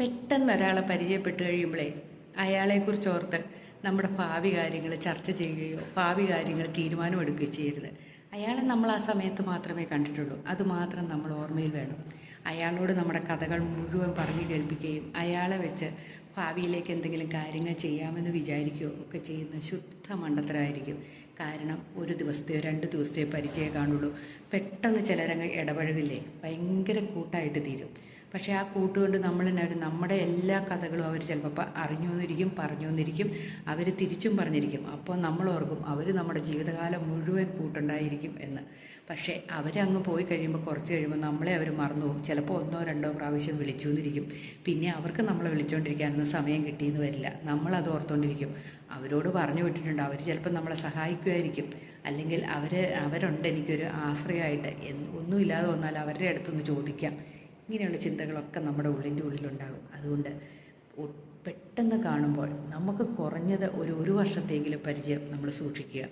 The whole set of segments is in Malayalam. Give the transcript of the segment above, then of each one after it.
പെട്ടെന്ന് ഒരാളെ പരിചയപ്പെട്ട് കഴിയുമ്പോഴേ അയാളെക്കുറിച്ച് ഓർത്ത് നമ്മുടെ ഭാവി കാര്യങ്ങൾ ചർച്ച ചെയ്യുകയോ ഭാവി കാര്യങ്ങൾ തീരുമാനമെടുക്കുകയോ ചെയ്യരുത്. അയാളെ നമ്മൾ ആ സമയത്ത് മാത്രമേ കണ്ടിട്ടുള്ളൂ. അതുമാത്രം നമ്മൾ ഓർമ്മയിൽ വേണം. അയാളോട് നമ്മുടെ കഥകൾ മുഴുവൻ പറഞ്ഞു കേൾപ്പിക്കുകയും അയാളെ വെച്ച് ഭാവിയിലേക്ക് എന്തെങ്കിലും കാര്യങ്ങൾ ചെയ്യാമെന്ന് വിചാരിക്കുകയോ ഒക്കെ ചെയ്യുന്ന ശുദ്ധ മണ്ടത്തരമായിരിക്കും കാരണം ഒരു ദിവസത്തെയോ രണ്ട് ദിവസത്തെയോ പരിചയം കാണുള്ളൂ. പെട്ടെന്ന് ചിലരങ്ങ് ഇടപഴകില്ലേ? ഭയങ്കര കൂട്ടായിട്ട് തീരും. പക്ഷേ ആ കൂട്ടുകൊണ്ട് നമ്മൾ തന്നെയായിട്ട് നമ്മുടെ എല്ലാ കഥകളും അവർ ചിലപ്പോൾ അറിഞ്ഞു വന്നിരിക്കും പറഞ്ഞു അവർ തിരിച്ചും പറഞ്ഞിരിക്കും. അപ്പോൾ നമ്മൾ ഓർക്കും അവർ നമ്മുടെ ജീവിതകാലം മുഴുവൻ കൂട്ടുണ്ടായിരിക്കും എന്ന്. പക്ഷേ അവരങ്ങ് പോയി കഴിയുമ്പോൾ കുറച്ച് കഴിയുമ്പോൾ നമ്മളെ അവർ മറന്നു പോകും. ചിലപ്പോൾ ഒന്നോ രണ്ടോ പ്രാവശ്യം വിളിച്ചു എന്നിരിക്കും പിന്നെ അവർക്ക് നമ്മളെ വിളിച്ചുകൊണ്ടിരിക്കാനൊന്നും സമയം കിട്ടിയെന്ന് വരില്ല. നമ്മളത് ഓർത്തുകൊണ്ടിരിക്കും അവരോട് പറഞ്ഞു വിട്ടിട്ടുണ്ട്. അവർ ചിലപ്പോൾ നമ്മളെ സഹായിക്കുമായിരിക്കും അല്ലെങ്കിൽ അവർ അവരുണ്ട് എനിക്കൊരു ആശ്രയമായിട്ട് ഒന്നുമില്ലാതെ വന്നാൽ അവരുടെ അടുത്തൊന്ന് ചോദിക്കാം. ഇങ്ങനെയുള്ള ചിന്തകളൊക്കെ നമ്മുടെ ഉള്ളിന്റെ ഉള്ളിലുണ്ടാകും. അതുകൊണ്ട് പെട്ടെന്ന് കാണുമ്പോൾ നമുക്ക് കുറഞ്ഞത് ഒരു ഒരു വർഷത്തെങ്കിലും പരിചയം നമ്മൾ സൂക്ഷിക്കുക.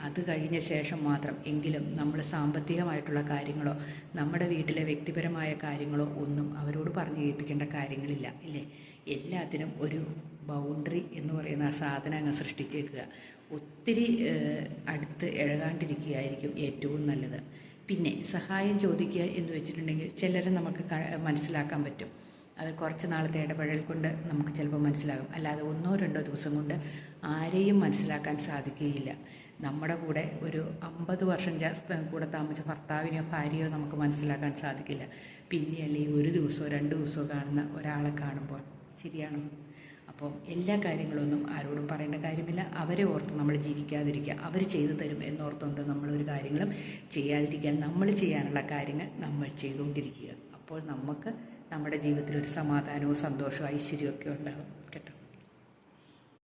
അത് കഴിഞ്ഞ ശേഷം മാത്രം എങ്കിലും നമ്മൾ സാമ്പത്തികമായിട്ടുള്ള കാര്യങ്ങളോ നമ്മുടെ വീട്ടിലെ വ്യക്തിപരമായ കാര്യങ്ങളോ ഒന്നും അവരോട് പറഞ്ഞു കേൾപ്പിക്കേണ്ട കാര്യങ്ങളില്ല ഇല്ലേ? എല്ലാത്തിനും ഒരു ബൗണ്ടറി എന്ന് പറയുന്ന ആ സാധനം അങ്ങ് സൃഷ്ടിച്ചേക്കുക. ഒത്തിരി അടുത്ത് ഇഴകാണ്ടിരിക്കുകയായിരിക്കും ഏറ്റവും നല്ലത്. പിന്നെ സഹായം ചോദിക്കുക എന്ന് വെച്ചിട്ടുണ്ടെങ്കിൽ ചിലരെ നമുക്ക് മനസ്സിലാക്കാൻ പറ്റും. അത് കുറച്ച് നാളത്തെ ഇടപഴകൽ കൊണ്ട് നമുക്ക് ചിലപ്പോൾ മനസ്സിലാകും. അല്ലാതെ ഒന്നോ രണ്ടോ ദിവസം കൊണ്ട് ആരെയും മനസ്സിലാക്കാൻ സാധിക്കുകയില്ല. നമ്മുടെ കൂടെ ഒരു അമ്പത് വർഷം കൂടെ താമസിച്ച ഭർത്താവിനെയോ ഭാര്യയോ നമുക്ക് മനസ്സിലാക്കാൻ സാധിക്കില്ല. പിന്നെ അല്ലെങ്കിൽ ഒരു ദിവസമോ രണ്ട് ദിവസമോ കാണുന്ന ഒരാളെ കാണുമ്പോൾ ശരിയാണോ? അപ്പോൾ എല്ലാ കാര്യങ്ങളൊന്നും ആരോടും പറയേണ്ട കാര്യമില്ല. അവരെ ഓർത്ത് നമ്മൾ ജീവിക്കാതിരിക്കുക. അവർ ചെയ്തു തരും എന്നോർത്തുകൊണ്ട് നമ്മളൊരു കാര്യങ്ങളും ചെയ്യാതിരിക്കുക നമ്മൾ ചെയ്യാനുള്ള കാര്യങ്ങൾ നമ്മൾ ചെയ്തുകൊണ്ടിരിക്കുക. അപ്പോൾ നമുക്ക് നമ്മുടെ ജീവിതത്തിൽ ഒരു സമാധാനവും സന്തോഷവും ഐശ്വര്യവും ഒക്കെ ഉണ്ടാകും